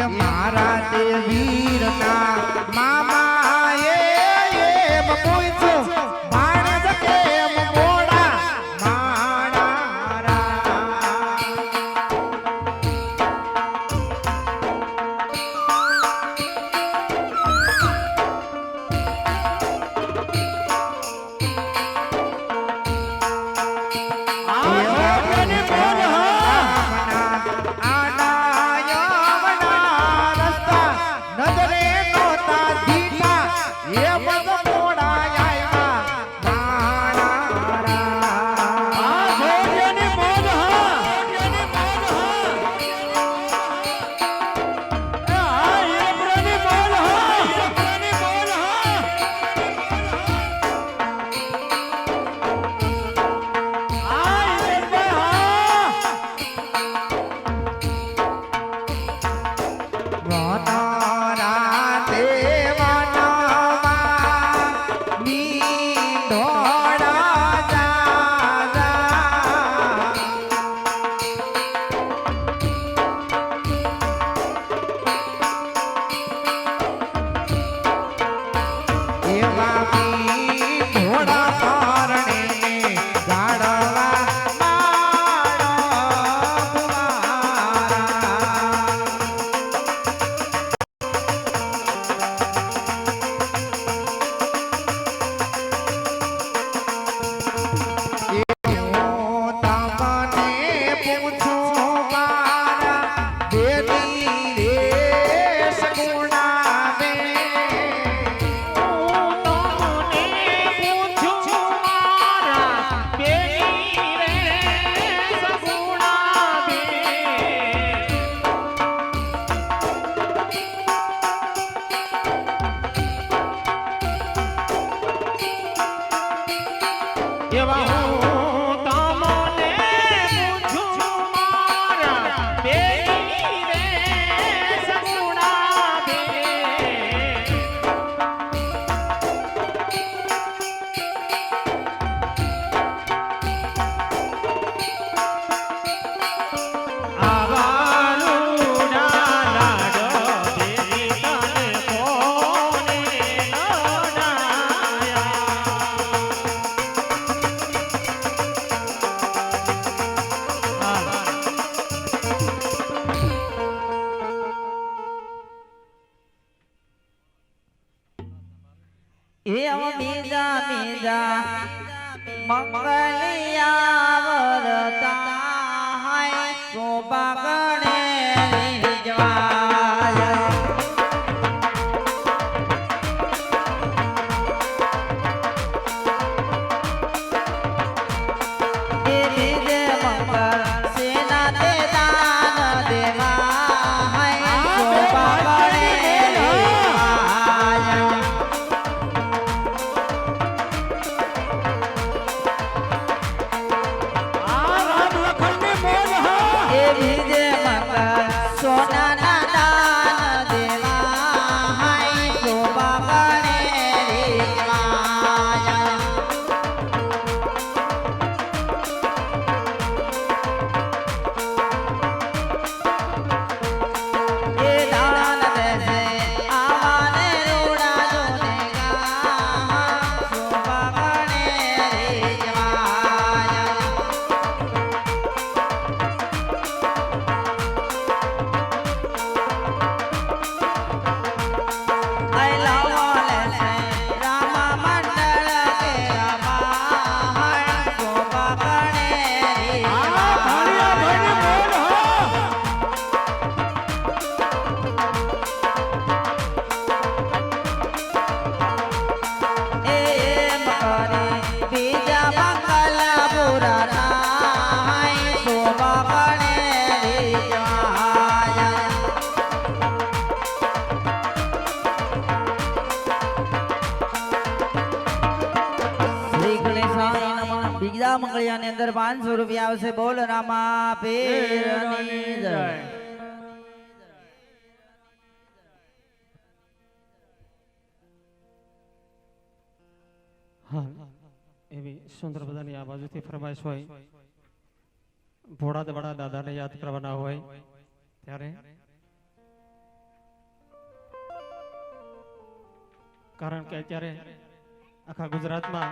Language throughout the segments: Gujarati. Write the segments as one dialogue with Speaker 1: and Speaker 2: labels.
Speaker 1: મારા
Speaker 2: તે વીરના सेवा
Speaker 3: की બીજા બીજા મંગલિયા વરતા હાય શોભા બીજા મંગળિયા ની અંદર પાંચસો રૂપિયા આવશે. બોલ રામા
Speaker 2: એવી સુંદર બધાની આ બાજુથી ફરમાઈશ હોય. ભોળા દવાડા દાદાને યાદ કરવાના હોય ત્યારે.
Speaker 4: કારણ કે અત્યારે આખા ગુજરાતમાં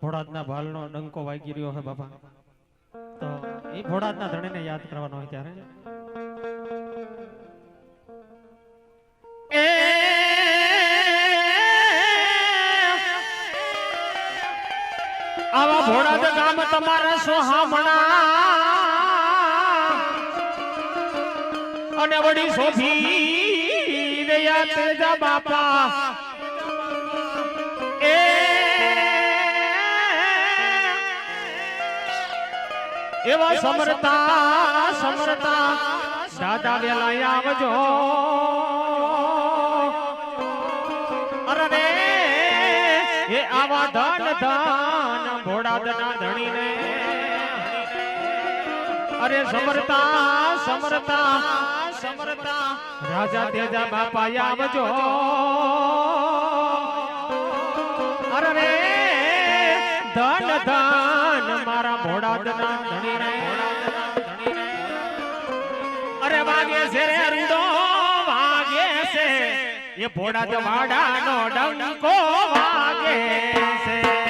Speaker 4: ભોળાદના ભાલનો ડંકો વાગી રહ્યો છે બાપા. તો એ ભોળાદના ધણીને યાદ કરવાનો હોય ત્યારે. આવા ભોળાદ ગામ તમારા સોહામણા અને વડી સોભી રહ્યા તેજા બાપા. એવા સમરતા સમરતા દાદા વેલા આવજો. અરે એ આવા ધન ધન ભોળાદના ધણીને. અરે સમરતા સમરતા. સમરતા. રાજા તેજા બાપા આવજો. અરે ધન ધન મારા ભોળાદના ધણીને અરે વાગે છે રે રૂડો, વાગે છે. એ ભોળા જવાડાનો ડંકો વાગે છે.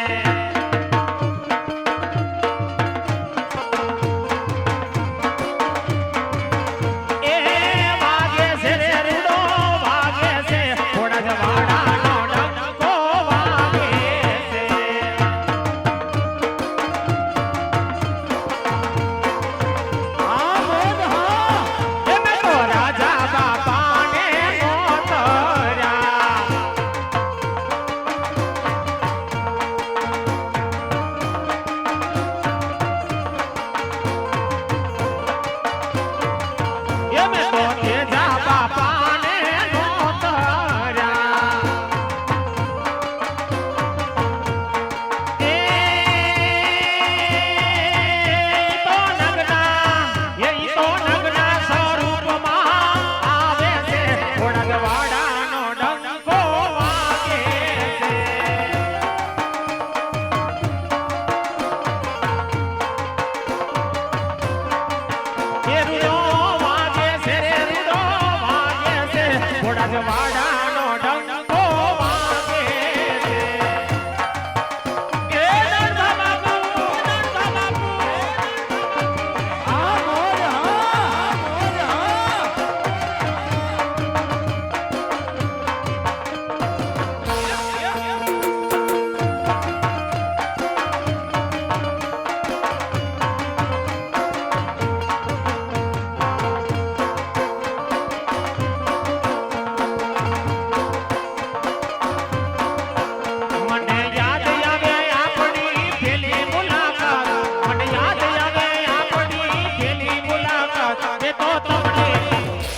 Speaker 4: તો તમને,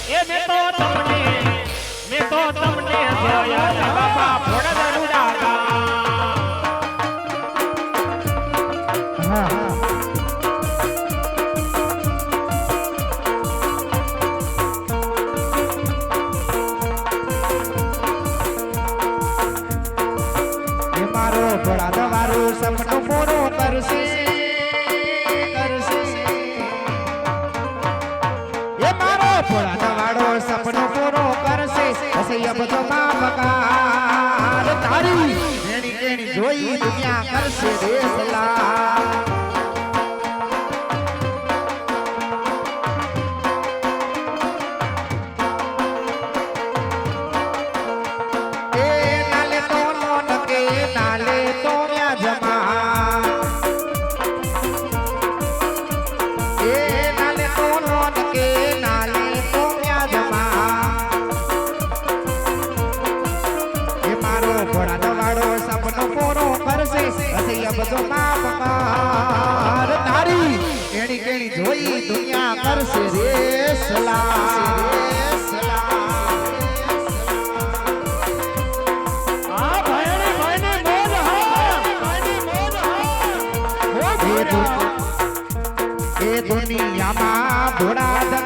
Speaker 4: એ મેં તો તમને, મેં તો તમને જોયા બાપા, ભોળા
Speaker 2: મારો ભોળા તમારું સપનું પૂરું કરશે. તારી. એની એની જોઈ દુનિયા કરશે દેસલા. Dorada.